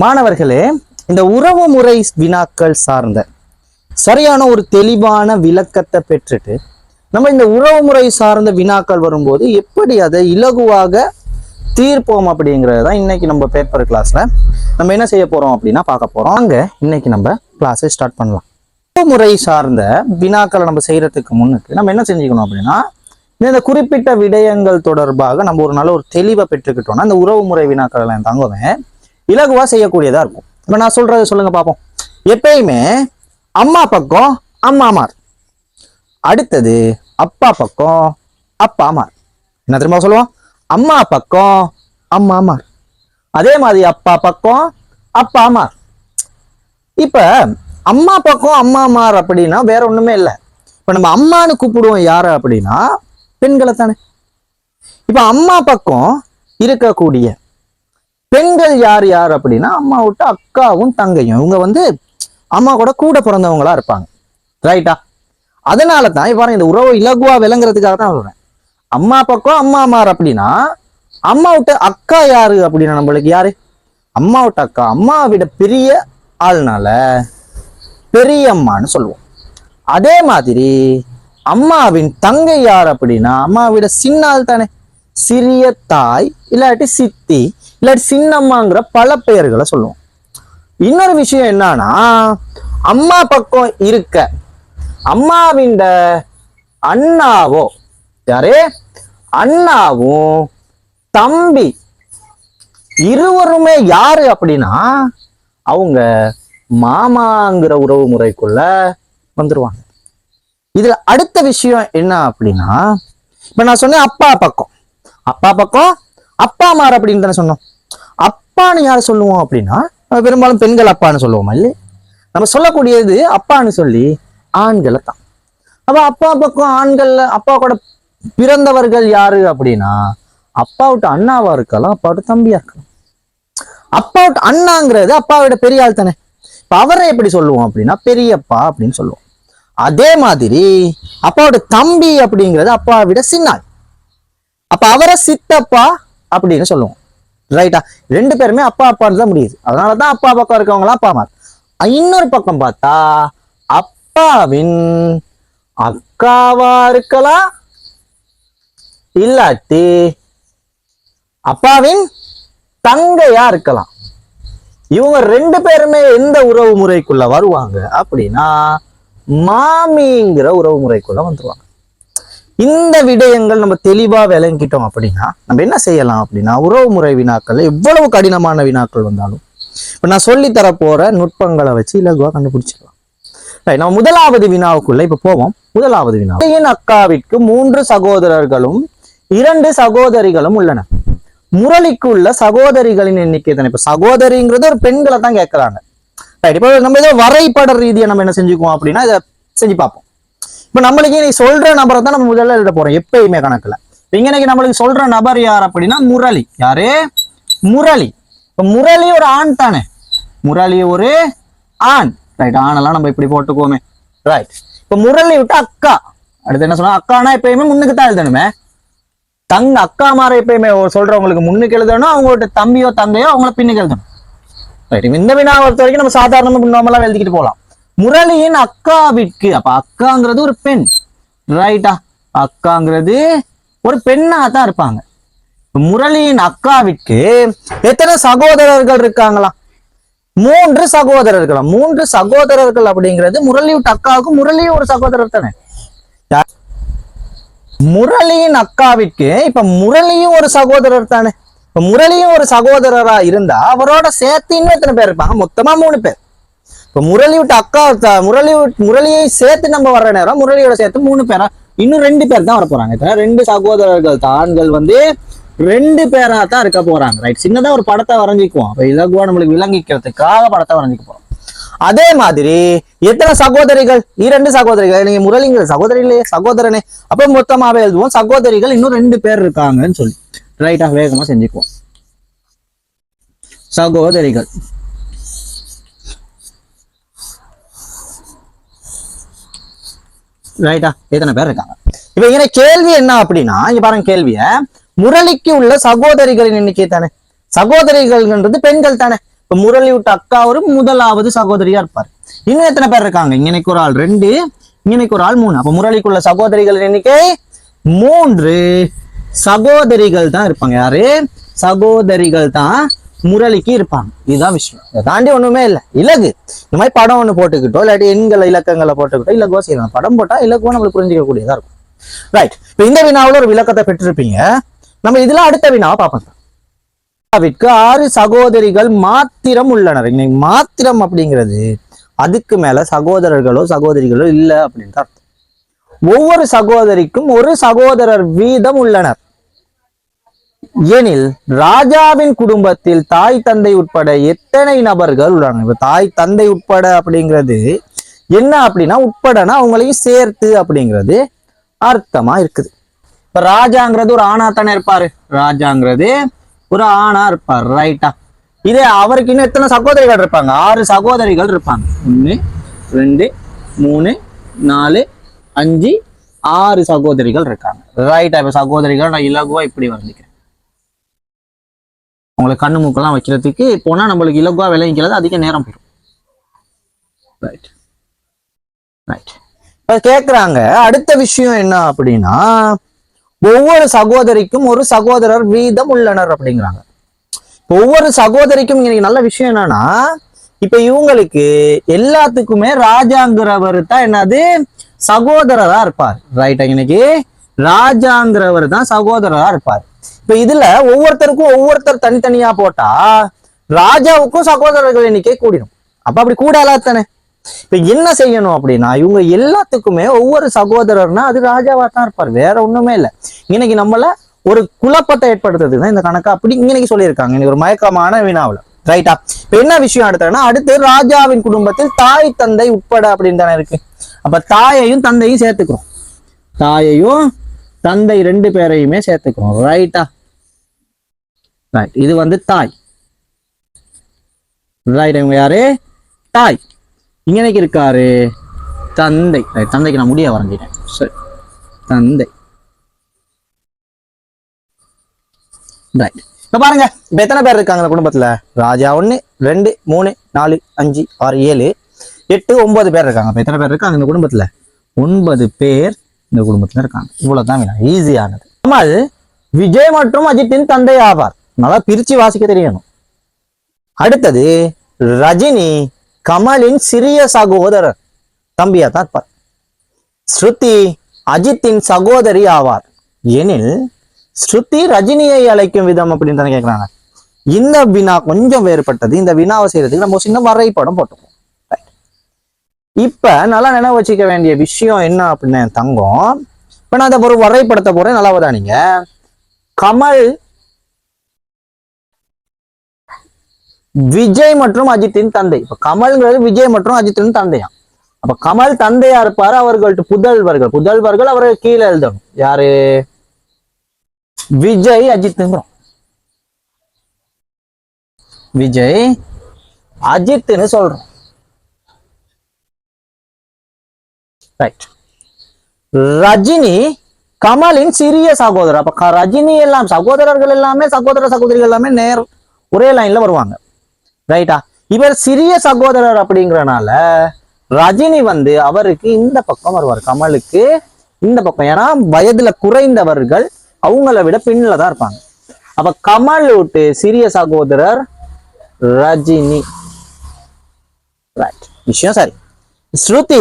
மாணவர்களே இந்த உறவு முறை வினாக்கள் சார்ந்த சரியான ஒரு தெளிவான விளக்கத்தை பெற்றுட்டு நம்ம இந்த உறவு முறை சார்ந்த வினாக்கள் வரும்போது எப்படி அதை இலகுவாக தீர்ப்போம் அப்படிங்கிறது தான் இன்னைக்கு நம்ம பேப்பர் கிளாஸ்ல நம்ம என்ன செய்ய போறோம் அப்படின்னா பார்க்க போறோம். அங்க இன்னைக்கு நம்ம கிளாஸை ஸ்டார்ட் பண்ணலாம். உறவு முறை சார்ந்த வினாக்களை நம்ம செய்யறதுக்கு முன்னுக்கு நம்ம என்ன செஞ்சுக்கணும் அப்படின்னா இந்த குறிப்பிட்ட விடயங்கள் தொடர்பாக நம்ம ஒரு நல்ல ஒரு தெளிவை பெற்றுக்கிட்டோம்னா இந்த உறவு முறை வினாக்கள் எல்லாம் தாங்குவேன். இலகுவாக செய்யக்கூடியதாக இருக்கும். இப்போ நான் சொல்கிறத சொல்லுங்கள் பார்ப்போம் எப்பயுமே அம்மா பக்கம் அம்மாமார் அடுத்தது அப்பா பக்கம் அப்பாமார் என்ன திரும்ப சொல்லுவோம்? அம்மா பக்கம் அம்மாமார் அதே மாதிரி அப்பா பக்கம் அப்பாமார் இப்போ அம்மா பக்கம் அம்மாமார் அப்படின்னா வேற ஒன்றுமே இல்லை. இப்போ நம்ம அம்மான்னு கூப்பிடுவோம் யாரை அப்படின்னா பெண்களை தானே இப்போ அம்மா பக்கம் இருக்கக்கூடிய பெண்கள் யார் யார் அப்படின்னா அம்மா விட்டு அக்காவும் தங்கையும். இவங்க வந்து அம்மா கூட கூட பிறந்தவங்களா இருப்பாங்க. ரைட்டா அதனால தான் இப்போ இந்த உறவு இலகுவா விளங்குறதுக்காக தான் சொல்றேன். அம்மா பக்கம் அம்மா அம்மார் அப்படின்னா அம்மா விட்டு அக்கா யாரு அப்படின்னா நம்மளுக்கு யாரு? அம்மா விட்டு அக்கா. அம்மா விட பெரிய ஆள்னால பெரிய அம்மான்னு சொல்லுவோம். அதே மாதிரி அம்மாவின் தங்கை யார் அப்படின்னா அம்மாவிட விட சின்ன ஆள் தானே. சிறிய தாய் இல்லாட்டி சித்தி. இல்லாட்டி சின்னம்மாங்கிற பல பெயர்களை சொல்லுவோம். இன்னொரு விஷயம் என்னன்னா அம்மா பக்கம் இருக்க அம்மாவின் அண்ணாவோ யாரு? அண்ணாவும் தம்பி இருவருமே யாரு அப்படின்னா அவங்க மாமாங்கிற உறவு முறைக்குள்ள வந்துருவாங்க. இதுல அடுத்த விஷயம் என்ன அப்படின்னா இப்ப நான் சொன்னேன் அப்பா பக்கம். அப்பா பக்கம் அப்பா மார் அப்படின்னு தானே சொன்னோம். அப்பான்னு யார் சொல்லுவோம் அப்படின்னா நம்ம பெரும்பாலும் பெண்கள் அப்பான்னு சொல்லுவோமா இல்லை நம்ம சொல்லக்கூடியது அப்பான்னு சொல்லி ஆண்களை தான். அப்ப அப்பா பக்கம் ஆண்கள்ல அப்பா கூட பிறந்தவர்கள் யாரு அப்படின்னா அப்பா விட்டு அண்ணாவா இருக்கலாம் அப்பாவோட தம்பியா இருக்கலாம். அப்பா விட்டு அண்ணாங்கிறது அப்பாவோட பெரிய ஆள் தானே. இப்ப அவரை எப்படி சொல்லுவோம் அப்படின்னா பெரியப்பா அப்படின்னு சொல்லுவோம். அதே மாதிரி அப்பாவோட தம்பி அப்படிங்கிறது அப்பாவை விட சின்னாள். அப்ப அவரை சித்தப்பா அப்படின்னு சொல்லுவோம். ரைட்டா ரெண்டு பேருமே அப்பா அப்பான்னு தான் முடியுது. அதனாலதான் அப்பா பக்கம் இருக்கவங்களாம் அப்பா அம்மா. இன்னொரு பக்கம் பார்த்தா அப்பாவின் அக்காவா இருக்கலாம் இல்லாட்டி அப்பாவின் தங்கையா இருக்கலாம். இவங்க ரெண்டு பேருமே எந்த உறவு முறைக்குள்ள வருவாங்க அப்படின்னா மாமிங்கிற உறவு முறைக்குள்ள வந்துருவாங்க. இந்த விடயங்கள் நம்ம தெளிவா விளங்கிட்டோம் அப்படின்னா நம்ம என்ன செய்யலாம் அப்படின்னா உறவு முறை வினாக்கள் எவ்வளவு கடினமான வினாக்கள் வந்தாலும். இப்ப நான் சொல்லி தர போற நுட்பங்களை வச்சு இலகுவா கண்டுபிடிச்சிடலாம். நம்ம முதலாவது வினாவுக்குள்ள இப்ப போவோம். முதலாவது வினா. என் அக்காவிற்கு மூன்று சகோதரர்களும் இரண்டு சகோதரிகளும் உள்ளன. முரளிக்கு உள்ள சகோதரிகளின் எண்ணிக்கை தானே இப்ப சகோதரிங்கிறது ஒரு பெண்களை தான் கேட்கறாங்க ரைட் இப்போ நம்ம ஏதோ வரைபட ரீதியை நம்ம என்ன செஞ்சுக்குவோம் அப்படின்னா இதை செஞ்சு பார்ப்போம். இப்ப நம்மளுக்கு நீ சொல்ற நபரை தான் நம்ம முதல்ல எழுத போறோம் எப்பயுமே கணக்குல. இப்ப இன்னைக்கு நம்மளுக்கு சொல்ற நபர் யார் அப்படின்னா முரளி. யாரு? முரளி. இப்ப முரளி ஒரு ஆண் தானே? முரளி ஒரு ஆண். ரைட் ஆணெல்லாம் நம்ம இப்படி போட்டுக்குவோமே. ரைட் இப்ப முரளி விட்டு அக்கா. அடுத்து என்ன சொன்னா அக்கானா எப்பயுமே முன்னுக்கு தான் எழுதணுமே. தங்க அக்கா மாற எப்பயுமே சொல்றவங்களுக்கு முன்னுக்கு எழுதணும் அவங்களோட தம்பியோ தங்கையோ அவங்கள பின்னுக்கு எழுதணும். ரைட் இந்த வினா பொறுத்த வரைக்கும் நம்ம சாதாரணமா நார்மலா எழுதிக்கிட்டு போகலாம் முரளியின் அக்காவிற்கு. அப்ப அக்காங்கிறது ஒரு பெண். ரைட்டா அக்காங்கிறது ஒரு பெண்ணா தான் இருப்பாங்க முரளியின் அக்காவிற்கு எத்தனை சகோதரர்கள் இருக்காங்களா மூன்று சகோதரர்களா. மூன்று சகோதரர்கள் அப்படிங்கிறது முரளி விட்டு அக்காவுக்கு முரளியும் ஒரு சகோதரர் தானே? முரளியின் அக்காவிற்கு இப்ப முரளியும் ஒரு சகோதரர் தானே? இப்ப முரளியும் ஒரு சகோதரரா இருந்தா அவரோட சேர்த்து இன்னும் எத்தனை பேர் இருப்பாங்க? மொத்தமா மூணு பேர். இப்ப முரளி விட்டு அக்கா முரளி முரளியை சேர்த்து நம்ம வர்ற நேரம் முரளியோட சேர்த்து மூணு பேரா இன்னும் ரெண்டு பேர் தான் வர போறாங்க ரெண்டு சகோதரர்கள் ஆண்கள் வந்து ரெண்டு பேரா தான் இருக்க போறாங்க. ரைட் சின்னதா ஒரு படத்தை வரைஞ்சிக்குவோம். அப்ப இலகுவா நம்மளுக்கு விளங்கிக்கிறதுக்காக படத்தை வரைஞ்சிக்க போறோம். அதே மாதிரி எத்தனை சகோதரிகள்? இரண்டு சகோதரிகள் நீங்க முரளிங்கிற சகோதரி இல்லையே சகோதரனே. அப்ப மொத்தமாவே எழுதுவோம். சகோதரிகள் இன்னும் ரெண்டு பேர் இருக்காங்கன்னு சொல்லி. ரைட்டா வேகமா செஞ்சுக்குவோம். சகோதரிகள். ரைட்டா எத்தனை பேர் இருக்காங்க? இப்ப இங்க கேள்வி என்ன அப்படின்னா இங்க பாருங்க கேள்விய. முரளிக்கு உள்ள சகோதரிகளின் எண்ணிக்கை தானே? சகோதரிகள்ன்றது பெண்கள் தானே? இப்ப முரளி விட்டு அக்கா ஒரு முதலாவது சகோதரியா இருப்பார். இன்னும் எத்தனை பேர் இருக்காங்க? இங்கனைக்கு ஒரு ஆள் ரெண்டு. இங்கனைக்கு ஒரு ஆள் மூணு. அப்ப முரளிக்குள்ள சகோதரிகள் எண்ணிக்கை மூன்று. சகோதரிகள் தான் இருப்பாங்க. யாரு? சகோதரிகள் தான் முரளிக்கு இருப்பாங்க. இதுதான் விஷயம். இதை தாண்டி ஒண்ணுமே இல்லை. இலகு. இந்த மாதிரி படம் ஒண்ணு போட்டுக்கிட்டோ இல்லாட்டி எண்களை இலக்கங்களை போட்டுக்கிட்டோ இலகுவா செய்யலாம். படம் போட்டா இலகுவா நம்மளுக்கு புரிஞ்சிக்க கூடியதா இருக்கும். ரைட் இப்போ இந்த வினாவில் ஒரு விளக்கத்தை பெற்றிருப்பீங்க. நம்ம இதுல அடுத்த வினாவை பார்ப்போம் விற்கு ஆறு சகோதரிகள் மாத்திரம் உள்ளனர். இன்னைக்கு மாத்திரம் அப்படிங்கிறது அதுக்கு மேல சகோதரர்களோ சகோதரிகளோ இல்ல அப்படின்னு அர்த்தம். ஒவ்வொரு சகோதரிக்கும் ஒரு சகோதரர் வீதம் உள்ளனர். எனில் ராஜாவின் குடும்பத்தில் தாய் தந்தை உட்பட எத்தனை நபர்கள் உள்ளாங்க இப்ப தாய் தந்தை உட்பட அப்படிங்கிறது என்ன அப்படின்னா உட்படனா அவங்களையும் சேர்த்து அப்படிங்கிறது அர்த்தமா இருக்குது. இப்ப ராஜாங்கிறது ஒரு ஆணா தானே இருப்பாரு? ராஜாங்கிறது ஒரு ஆணா இருப்பார் ரைட்டா இதே அவருக்கு இன்னும் எத்தனை சகோதரிகள் இருப்பாங்க? ஆறு சகோதரிகள் இருப்பாங்க. ஒன்று ரெண்டு மூணு நாலு அஞ்சு ஆறு சகோதரிகள் இருக்காங்க. ரைட்டா இப்ப சகோதரிகள் நான் இலகுவா இப்படி வர்ணிக்கிறேன். உங்களுக்கு கண்ணு மூக்கெல்லாம் வைக்கிறதுக்கு போனால் நம்மளுக்கு இலகுவாக விளைவிக்கிறது அதிக நேரம் போயிடும். ரைட் ரைட் இப்போ கேட்குறாங்க அடுத்த விஷயம் என்ன அப்படின்னா ஒவ்வொரு சகோதரிக்கும் ஒரு சகோதரர் வீதம் உள்ளனர் அப்படிங்கிறாங்க. ஒவ்வொரு சகோதரிக்கும் இன்னைக்கு நல்ல விஷயம் என்னன்னா இப்ப இவங்களுக்கு எல்லாத்துக்குமே ராஜாங்கிறவர் தான் என்னது? சகோதரரா இருப்பார். ரைட்டா இன்னைக்கு? ராஜாங்கிறவர் தான் சகோதரரா இருப்பார். இப்ப இதுல ஒவ்வொருத்தருக்கும் ஒவ்வொருத்தர் தனித்தனியா போட்டா ராஜாவுக்கும் சகோதரர்கள் எண்ணிக்கை கூடிடும் அப்ப அப்படி கூடாலா தானே இப்ப என்ன செய்யணும் அப்படின்னா இவங்க எல்லாத்துக்குமே ஒவ்வொரு சகோதரர்னா அது ராஜாவா தான் இருப்பார். வேற ஒண்ணுமே இல்லை. இன்னைக்கு நம்மள ஒரு குழப்பத்தை ஏற்படுத்துறதுக்கு தான் இந்த கணக்கு அப்படி இன்னைக்கு சொல்லியிருக்காங்க. இன்னைக்கு ஒரு மயக்கமான வினாவுல. ரைட்டா இப்ப என்ன விஷயம் எடுத்தாங்கன்னா அடுத்து ராஜாவின் குடும்பத்தில் தாய் தந்தை உட்பட அப்படின்னு தானே இருக்கு. அப்ப தாயையும் தந்தையும் சேர்த்துக்கிறோம். தாயையும் தந்தை ரெண்டு பேரையுமே சேர்த்துக்கிறோம். ரைட்டா ரைட் இது வந்து தாய். ரைட் இவங்க யாரு? தாய். இங்கனைக்கு இருக்காரு தந்தை. ரைட் தந்தைக்கு நான் முடிய வரைஞ்சிட்டேன். சரி தந்தை. ரைட் இப்போ பாருங்க. இப்போ எத்தனை பேர் இருக்காங்க இந்த குடும்பத்துல? ராஜா ஒன்று ரெண்டு மூணு நாலு அஞ்சு ஆறு ஏழு எட்டு ஒன்பது பேர் இருக்காங்க. இப்போ எத்தனை பேர் இருக்காங்க இந்த குடும்பத்துல? ஒன்பது பேர் இந்த குடும்பத்துல இருக்காங்க. இவ்வளவுதான் வேணும் ஈஸியானது அது விஜய் மற்றும் அஜித்தின் தந்தை ஆவார். நல்லா பிரிச்சு வாசிக்க தெரியணும். அடுத்தது ரஜினி கமலின் சிறிய சகோதரர். தம்பியா தான் இருப்பார் ஸ்ருதி அஜித்தின் சகோதரி ஆவார். எனில் ஸ்ருதி ரஜினியை அழைக்கும் விதம் அப்படின்னு தானே கேட்குறாங்க இந்த வினா கொஞ்சம் வேறுபட்டது. இந்த வினாவை செய்யறதுக்கு நம்ம சின்ன வரைபடம் போட்டோம் இப்ப நல்லா நினைவு வச்சுக்க வேண்டிய விஷயம் என்ன அப்படின்னு தங்கம். இப்ப நான் அதை ஒரு வரைபடத்தை போறேன். நல்லா நீங்க கமல் விஜய் மற்றும் அஜித்தின் தந்தை. இப்ப கமல்ங்கிறது விஜய் மற்றும் அஜித்தின் தந்தையா அப்ப கமல் தந்தையா இருப்பாரு அவர்கள்ட்ட புதல்வர்கள். புதல்வர்கள் அவரை கீழே எழுதணும். யாரு? விஜய் அஜித்துங்கிறோம். விஜய் அஜித்னு சொல்றோம். ரைட் ரஜினி கமலின் சிறிய சகோதரர். அப்ப ரஜினி எல்லாம் சகோதரர்கள் எல்லாமே சகோதர சகோதரிகள் எல்லாமே நேர் ஒரே லைன்ல வருவாங்க. ரைட்டா இவர் சிறிய சகோதரர் அப்படிங்கிறனால ரஜினி வந்து அவருக்கு இந்த பக்கம் வருவார். கமலுக்கு இந்த பக்கம். ஏன்னா வயதுல குறைந்தவர்கள் அவங்கள விட பின்னில தான் இருப்பாங்க. அப்ப கமல் விட்டு சிறிய சகோதரர் ரஜினி. ரைட் விஷயம் சரி. ஸ்ருதி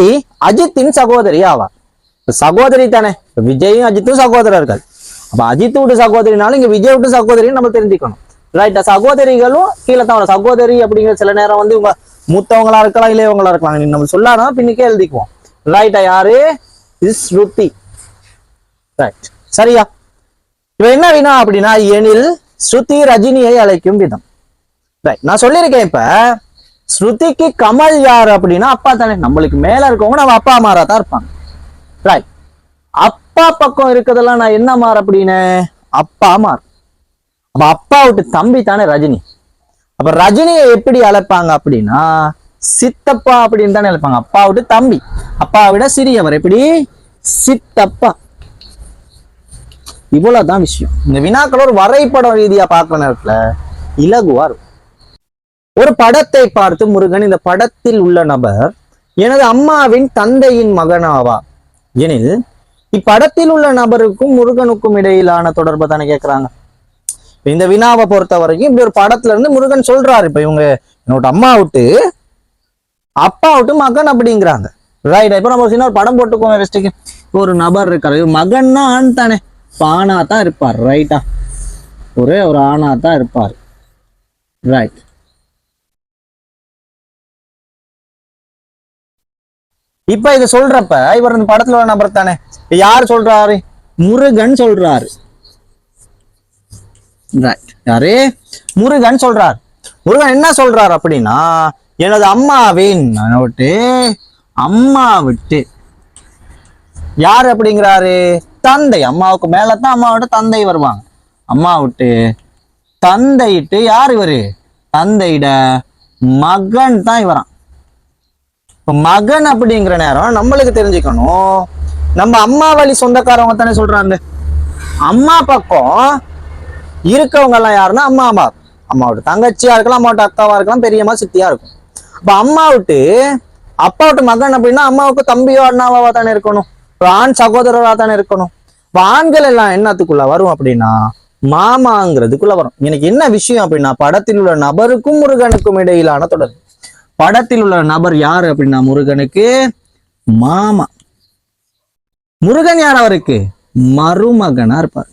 அஜித்தின் சகோதரி ஆவார். சகோதரி தானே? விஜயும் அஜித்தும் சகோதரர்கள். அப்ப அஜித் விட்டு சகோதரினாலும் இங்க விஜய் விட்டு சகோதரின்னு நம்ம தெரிஞ்சுக்கணும். ரைட்டா சகோதரிகளும் கீழே தான் சகோதரி அப்படிங்கிற சில நேரம் வந்து இவங்க மூத்தவங்களா இருக்கலாம் இளையவங்களா இருக்கலாம். நீ நம்ம சொல்லாதான் பின்னுக்கே எழுதிக்குவோம். ரைட்டா யாரு? இஸ் ஸ்ருதி ரைட் சரியா? இப்ப என்ன வினா அப்படின்னா எனில் ஸ்ருதி ரஜினியை அழைக்கும் விதம். ரைட் நான் சொல்லியிருக்கேன் இப்ப ஸ்ருதிக்கு கமல் யார் அப்படின்னா அப்பா தானே. நம்மளுக்கு மேல இருக்கவங்க நம்ம அப்பா மாறா தான் இருப்பாங்க. ரைட் அப்பா பக்கம் இருக்கிறதெல்லாம் நான் என்ன மாறு அப்படின்னு? அப்பா மாறு அப்ப அப்பா விட்டு தம்பி தானே ரஜினி. அப்ப ரஜினியை எப்படி அழைப்பாங்க அப்படின்னா சித்தப்பா அப்படின்னு தானே அழைப்பாங்க. அப்பா விட்டு தம்பி. அப்பா விட சிறியவர். எப்படி? சித்தப்பா. இவ்வளவுதான் விஷயம். இந்த வினாக்கள் ஒரு வரைபடம் ரீதியா பார்க்குற நேரத்துல இலகுவா இருக்கும். ஒரு படத்தை பார்த்து முருகன் இந்த படத்தில் உள்ள நபர் எனது அம்மாவின் தந்தையின் மகனாவா? எனில் இப்படத்தில் உள்ள நபருக்கும் முருகனுக்கும் இடையிலான தொடர்பை தானே கேட்கிறாங்க இந்த வினாவை பொறுத்த வரைக்கும் இப்படி ஒரு படத்துல இருந்து முருகன் சொல்றாரு. இப்ப இவங்க என்னோட அம்மா விட்டு அப்பா விட்டு மகன் அப்படிங்கிறாங்க. ரைட் இப்ப நம்ம சின்ன ஒரு படம் போட்டுக்கோங்க வெஸ்ட்டுக்கு ஒரு நபர் இருக்காரு. மகன்னா ஆண் தானே. இப்ப ஆணா தான் இருப்பார். ரைட்டா ஒரே ஒரு ஆணா தான் இருப்பார். ரைட் இப்ப இதை சொல்றப்ப இவர் இந்த படத்துல உள்ள நபர் தானே. யார் சொல்றாரு? முருகன் சொல்றாரு. யாரு? முருகன் சொல்றார். முருகன் என்ன சொல்றார் அப்படின்னா எனது அம்மாவின் விட்டு அம்மா விட்டு. யார் அப்படிங்கிறாரு? தந்தை. அம்மாவுக்கு மேலதான் அம்மாவோட தந்தை வருவாங்க. அம்மா விட்டு தந்தையிட்டு யார் இவரு? தந்தையிட மகன் தான் இவரான் இப்ப மகன் அப்படிங்கிற நேரம் நம்மளுக்கு தெரிஞ்சுக்கணும். நம்ம அம்மா வழி சொந்தக்காரவங்க தானே சொல்றாங்க. அம்மா பக்கம் இருக்கவங்க எல்லாம் யாருன்னா அம்மா அம்மா. அம்மாவோட தங்கச்சியா இருக்கலாம் அம்மாவோட அக்காவா இருக்கலாம் பெரியம்மா சித்தியா இருக்கும். இப்ப அம்மா விட்டு அப்பா விட்டு மகன் அப்படின்னா அம்மாவுக்கு தம்பியோ அண்ணாவா தானே இருக்கணும். ஆண் சகோதரரா தானே இருக்கணும். இப்ப ஆண்கள் எல்லாம் என்னத்துக்குள்ள வரும் அப்படின்னா மாமாங்கிறதுக்குள்ள வரும். எனக்கு என்ன விஷயம் அப்படின்னா படத்தில் உள்ள நபருக்கும் முருகனுக்கும் இடையிலான தொடர்பு படத்தில் உள்ள நபர் யாரு அப்படின்னா முருகனுக்கு மாமா. முருகன் யார் அவருக்கு? மருமகனா இருப்பார்.